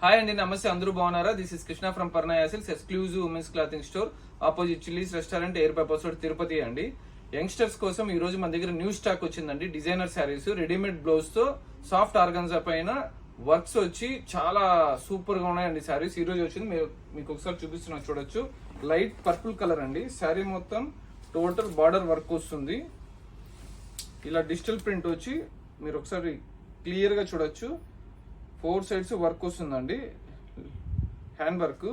Hi అండి నమస్తే. అందరూ బాగున్నారా? This is Krishna from Parnaya silks exclusive women's clothing store opposite Chili's restaurant air bypass road Tirupati అండి. Youngsters కోసం ఈ రోజు మన దగ్గర న్యూ స్టాక్ వచ్చిందండి. డిజైనర్ శారీస్ రెడీమేడ్ బ్లౌజ్తో సాఫ్ట్ ఆర్గన్జా పైన వర్క్స్ వచ్చి చాలా సూపర్గా ఉన్నాయండి శారీస్ ఈ రోజు వచ్చింది. మీరు మీకు ఒకసారి చూపిస్తున్నా చూడొచ్చు. లైట్ పర్పుల్ కలర్ అండి. శారీ మొత్తం టోటల్ బార్డర్ వర్క్ వస్తుంది. ఇలా డిజిటల్ ప్రింట్ వచ్చి మీరు ఒకసారి క్లియర్గా చూడొచ్చు. ఫోర్ సైడ్స్ వర్క్ వస్తుందండి. Hand work.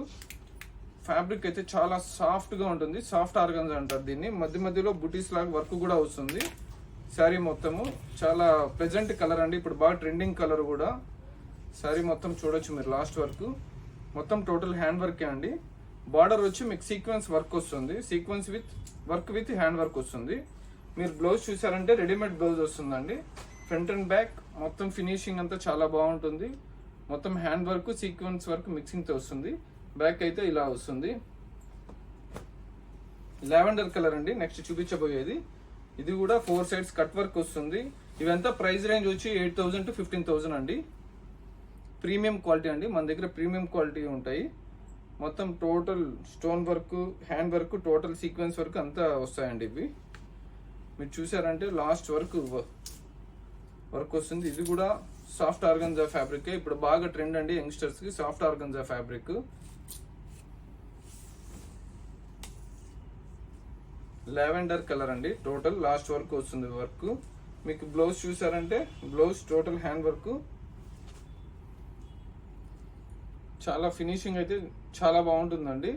ఫ్యాబ్రిక్ అయితే చాలా సాఫ్ట్గా ఉంటుంది. సాఫ్ట్ ఆర్గన్స్ అంటారు దీన్ని. మధ్య మధ్యలో బుటీస్ లాగా వర్క్ కూడా వస్తుంది. శారీ మొత్తము చాలా ప్లెజెంట్ కలర్ అండి. ఇప్పుడు బాగా ట్రెండింగ్ కలర్ కూడా. శారీ మొత్తం చూడొచ్చు మీరు లాస్ట్ వరకు. మొత్తం టోటల్ హ్యాండ్ వర్కే అండి. బార్డర్ వచ్చి మీకు సీక్వెన్స్ వర్క్ వస్తుంది. Sequence with work with hand work వస్తుంది. మీరు బ్లౌజ్ చూసారంటే రెడీమేడ్ బ్లౌజ్ వస్తుందండి. ఫ్రంట్ అండ్ బ్యాక్ మొత్తం ఫినిషింగ్ అంతా చాలా బాగుంటుంది. మొత్తం హ్యాండ్ వర్క్ సీక్వెన్స్ వర్క్ మిక్సింగ్తో వస్తుంది. బ్యాక్ అయితే ఇలా వస్తుంది. లావెండర్ కలర్ అండి. నెక్స్ట్ చూపించబోయేది. ఇది కూడా ఫోర్ సైడ్స్ కట్ వర్క్ వస్తుంది. ఇవంతా ప్రైస్ రేంజ్ వచ్చి eight thousand to fifteen thousand అండి. ప్రీమియం క్వాలిటీ అండి. మన దగ్గర ప్రీమియం క్వాలిటీ ఉంటాయి. మొత్తం total stone work hand work total sequence work అంతా వస్తాయండి ఇవి. మీరు చూసారంటే లాస్ట్ వరకు వర్క్ వస్తుంది. ఇది కూడా సాఫ్ట్ ఆర్గంజా ఫ్యాబ్రిక్. ఇప్పుడు బాగా ట్రెండ్ అండి యంగ్స్టర్స్కి soft organza fabric. Lavender colour అండి. టోటల్ లాస్ట్ వర్క్ వస్తుంది వర్క్. మీకు బ్లౌజ్ చూసారంటే బ్లౌజ్ టోటల్ హ్యాండ్ వర్క్. చాలా ఫినిషింగ్ అయితే చాలా బాగుంటుందండి.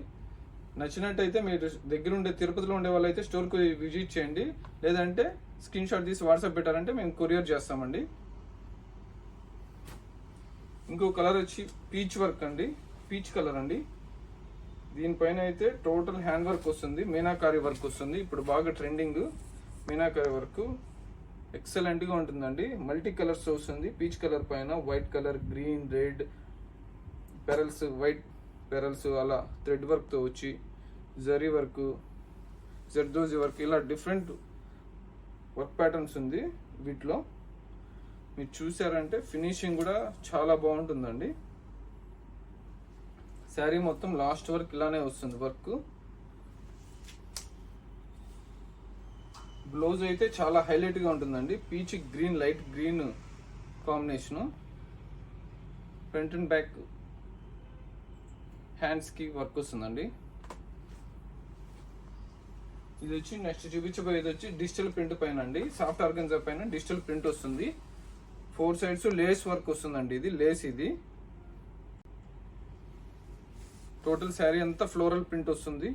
నచ్చినట్టయితే మీరు దగ్గరుండే తిరుపతిలో ఉండే వాళ్ళైతే స్టోర్కి విజిట్ చేయండి. లేదంటే స్క్రీన్ షాట్ తీసి వాట్సాప్ పెట్టారంటే మేము కొరియర్ చేస్తామండి. ఇంకో కలర్ వచ్చి పీచ్ వర్క్ అండి. పీచ్ కలర్ అండి. దీనిపైన అయితే టోటల్ హ్యాండ్ వర్క్ వస్తుంది. మీనాకారి వర్క్ వస్తుంది. ఇప్పుడు బాగా ట్రెండింగ్ మీనాకారి వర్క్. ఎక్సలెంట్గా ఉంటుందండి. మల్టీ కలర్స్ వస్తుంది. పీచ్ కలర్ పైన white colour green red pearls white pearls అలా థ్రెడ్ వర్క్తో వచ్చి జరీ వర్క్ జర్దోజీ వర్క్ ఇలా డిఫరెంట్ వర్క్ ప్యాటర్న్స్ ఉంది వీటిలో. మీరు చూసారంటే ఫినిషింగ్ కూడా చాలా బాగుంటుందండి. శారీ మొత్తం లాస్ట్ వర్క్ ఇలానే వస్తుంది వర్క్ బ్లౌజ్ అయితే చాలా హైలైట్గా ఉంటుందండి. Peach green light green combination front and back హ్యాండ్స్కి వర్క్ వస్తుందండి. ఇది వచ్చి నెక్స్ట్ చూపించబోయేది వచ్చి డిజిటల్ ప్రింట్ పైన అండి. సాఫ్ట్ ఆర్గన్జా పైన డిజిటల్ ప్రింట్ వస్తుంది. ఫోర్ సైడ్స్ లేస్ వర్క్ వస్తుందండి ఇది లేస్ ఇది. టోటల్ శారీ అంతా ఫ్లోరల్ ప్రింట్ వస్తుంది.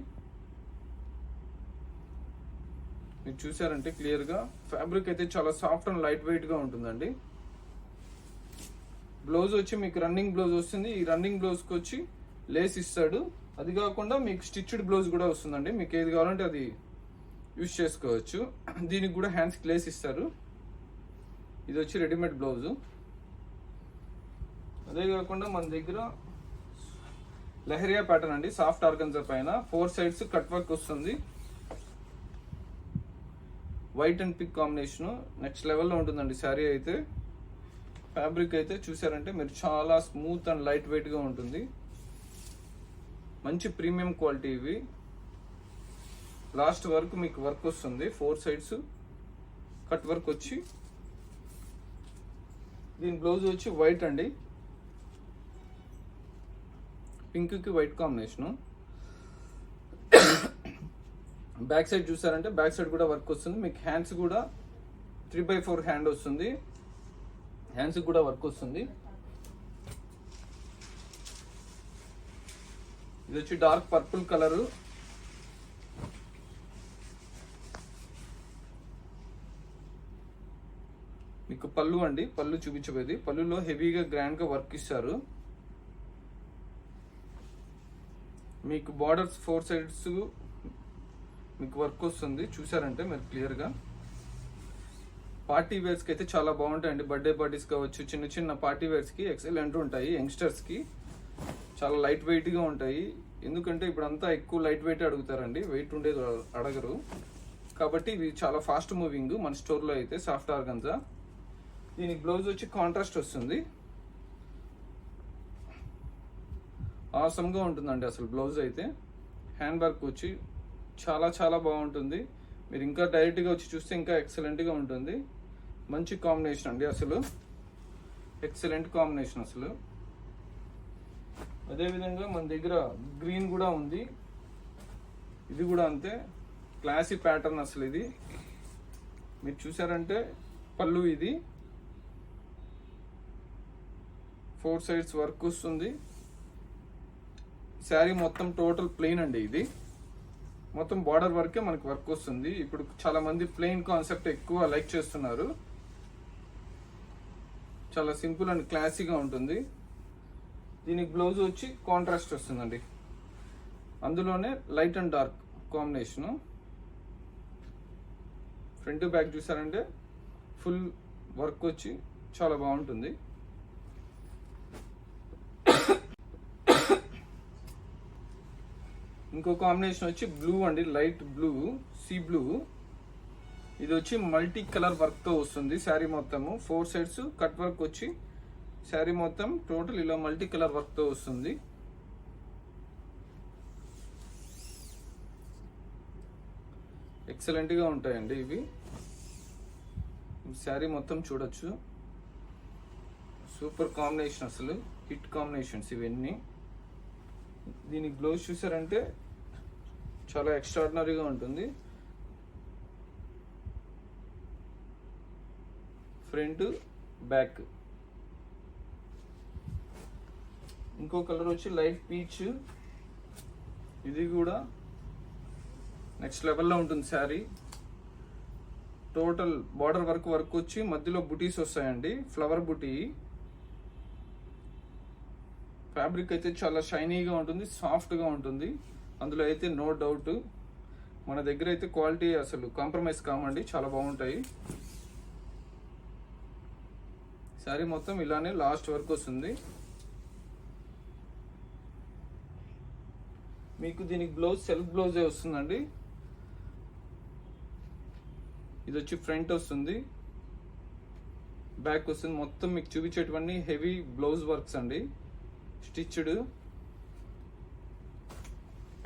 మీరు చూసారంటే క్లియర్గా ఫ్యాబ్రిక్ అయితే చాలా సాఫ్ట్ అండ్ లైట్ వెయిట్గా ఉంటుందండి. బ్లౌజ్ వచ్చి మీకు రన్నింగ్ బ్లౌజ్ వస్తుంది. ఈ రన్నింగ్ బ్లౌజ్కి వచ్చి లేస్ ఇస్తాడు. అది కాకుండా మీకు స్టిచ్డ్ బ్లౌజ్ కూడా వస్తుందండి. మీకు ఏది కావాలంటే అది యూజ్ చేసుకోవచ్చు. దీనికి కూడా హ్యాండ్స్ క్లేస్ ఇస్తారు. ఇది వచ్చి రెడీమేడ్ బ్లౌజు. అదే కాకుండా మన దగ్గర లహరియా ప్యాటర్న్ అండి. సాఫ్ట్ ఆర్గన్జా పైన ఫోర్ సైడ్స్ కట్ వర్క్ వస్తుంది. White and pink combination next లెవెల్లో ఉంటుందండి శారీ అయితే. ఫ్యాబ్రిక్ అయితే చూసారంటే మీరు చాలా స్మూత్ అండ్ లైట్ వెయిట్గా ఉంటుంది. మంచి ప్రీమియం క్వాలిటీ ఇవి. లాస్ట్ వరకు మీకు వర్క్ వస్తుంది. ఫోర్ సైడ్స్ కట్ వర్క్ వచ్చి దీని బ్లౌజ్ వచ్చి వైట్ అండి. పింక్కి వైట్ కాంబినేషన్ బ్యాక్ సైడ్ చూసారంటే బ్యాక్ సైడ్ కూడా వర్క్ వస్తుంది. మీకు హ్యాండ్స్ కూడా త్రీ బై ఫోర్ హ్యాండ్ వస్తుంది. హ్యాండ్స్కి కూడా వర్క్ వస్తుంది. ఇది వచ్చి డార్క్ పర్పుల్ కలరు పళ్ళు అండి పళ్ళు చూపించబోయేది. పళ్ళులో హెవీగా గ్రాండ్గా వర్క్ ఇస్తారు. మీకు బార్డర్స్ ఫోర్ సైడ్స్ మీకు వర్క్ వస్తుంది. చూసారంటే మీరు క్లియర్గా. పార్టీ వేర్స్కి అయితే చాలా బాగుంటాయండి. బర్త్డే పార్టీస్ కావచ్చు చిన్న చిన్న పార్టీ వేర్స్కి ఎక్సలెంట్ ఉంటాయి. యంగ్స్టర్స్కి చాలా లైట్ వెయిట్గా ఉంటాయి. ఎందుకంటే ఇప్పుడు అంతా ఎక్కువ లైట్ వెయిట్ అడుగుతారండి. వెయిట్ ఉండేది అడగరు. కాబట్టి ఇవి చాలా ఫాస్ట్ మూవింగ్ మన స్టోర్లో అయితే సాఫ్ట్ ఆర్గంజా దీనికి బ్లౌజ్ వచ్చి కాంట్రాస్ట్ వస్తుంది. ఆసమ్గా ఉంటుందండి అసలు బ్లౌజ్ అయితే. హ్యాండ్ వర్క్ వచ్చి చాలా చాలా బాగుంటుంది. మీరు ఇంకా డైరెక్ట్గా వచ్చి చూస్తే ఇంకా ఎక్సలెంట్గా ఉంటుంది. మంచి కాంబినేషన్ అండి అసలు. ఎక్సలెంట్ కాంబినేషన్ అసలు. అదేవిధంగా మన దగ్గర గ్రీన్ కూడా ఉంది. ఇది కూడా అంతే. క్లాసీ ప్యాటర్న్ అసలు ఇది. మీరు చూసారంటే పళ్ళు ఇది. ఫోర్ సైడ్స్ వర్క్ వస్తుంది. శారీ మొత్తం టోటల్ ప్లెయిన్ అండి ఇది. మొత్తం బార్డర్ వర్కే మనకి వర్క్ వస్తుంది. ఇప్పుడు చాలా మంది ప్లెయిన్ కాన్సెప్ట్ ఎక్కువ లైక్ చేస్తున్నారు. చాలా సింపుల్ అండ్ క్లాసీగా ఉంటుంది. దీనికి బ్లౌజ్ వచ్చి కాంట్రాస్ట్ వస్తుందండి. అందులోనే light and dark combination. Front back చూసారంటే ఫుల్ వర్క్ వచ్చి చాలా బాగుంటుంది. ఇంకో కాంబినేషన్ వచ్చి బ్లూ అండి లైట్ బ్లూ సీ బ్లూ ఇది వచ్చి మల్టీ కలర్ వర్క్తో వస్తుంది శారీ మొత్తము. ఫోర్ సైడ్స్ కట్ వర్క్ వచ్చి శారీ మొత్తం టోటల్ ఇలా మల్టీ కలర్ వర్క్తో వస్తుంది. ఎక్సలెంట్గా ఉంటాయండి ఇవి. శారీ మొత్తం చూడొచ్చు. సూపర్ కాంబినేషన్ అసలు. హిట్ కాంబినేషన్స్ ఇవన్నీ. దీనికి బ్లౌజ్ చూసారంటే చాలా ఎక్స్ట్రాడినరీగా ఉంటుంది. ఫ్రంట్ బ్యాక్ ఇంకో కలర్ వచ్చి లైట్ పీచ్ ఇది కూడా నెక్స్ట్ లెవెల్లో ఉంటుంది sari. Total border work work వచ్చి మధ్యలో బుటీస్ వస్తాయండి. ఫ్లవర్ బుటీ ఫ్యాబ్రిక్ అయితే చాలా షైనీగా ఉంటుంది సాఫ్ట్గా ఉంటుంది. అందులో అయితే నో డౌట్ మన దగ్గర అయితే క్వాలిటీ అసలు కాంప్రమైజ్ కామండి చాలా బాగుంటాయి. శారీ మొత్తం ఇలానే లాస్ట్ వరకు వస్తుంది. మీకు దీనికి బ్లౌజ్ సెల్ఫ్ బ్లౌజే వస్తుందండి. ఇది వచ్చి ఫ్రంట్ వస్తుంది. బ్యాక్ వస్తుంది. మొత్తం మీకు చూపించేటువంటి హెవీ బ్లౌజ్ వర్క్స్ అండి. స్టిచ్డ్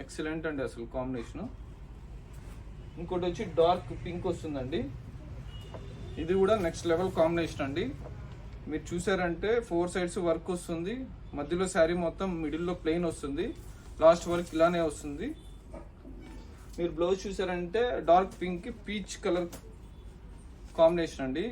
ఎక్సలెంట్ అండి అసలు కాంబినేషన్ ఇంకోటి వచ్చి డార్క్ పింక్ వస్తుందండి. ఇది కూడా నెక్స్ట్ లెవెల్ కాంబినేషన్ అండి. మీరు చూసారంటే ఫోర్ సైడ్స్ వర్క్ వస్తుంది. మధ్యలో శారీ మొత్తం మిడిల్లో ప్లెయిన్ వస్తుంది. లాస్ట్ వర్క్ ఇలానే వస్తుంది. మీరు బ్లౌజ్ చూసారంటే dark pink peach colour combination అండి.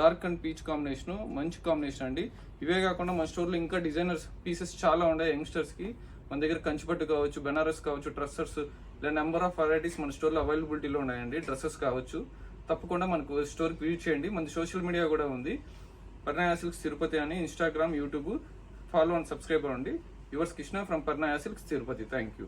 డార్క్ అండ్ పీచ్ కాంబినేషన్ మంచి కాంబినేషన్ అండి. ఇవే కాకుండా మన స్టోర్లో ఇంకా డిజైనర్స్ పీసెస్ చాలా ఉన్నాయి యంగ్స్టర్స్కి మన దగ్గర కంచిపట్టు కావచ్చు బెనారస్ కావచ్చు డ్రెస్సెస్ ఇలా నెంబర్ ఆఫ్ వెరైటీస్ మన స్టోర్లో అవైలబిలిటీలో ఉన్నాయండి. డ్రెస్సెస్ కావచ్చు. తప్పకుండా మనకు స్టోర్కి విజిట్ చేయండి. మన సోషల్ మీడియా కూడా ఉంది. పర్ణాయ సిల్క్స్ తిరుపతి అని Instagram YouTube. Follow and subscribe అండి yours Krishna from Parnaya silks Tirupati. Thank you.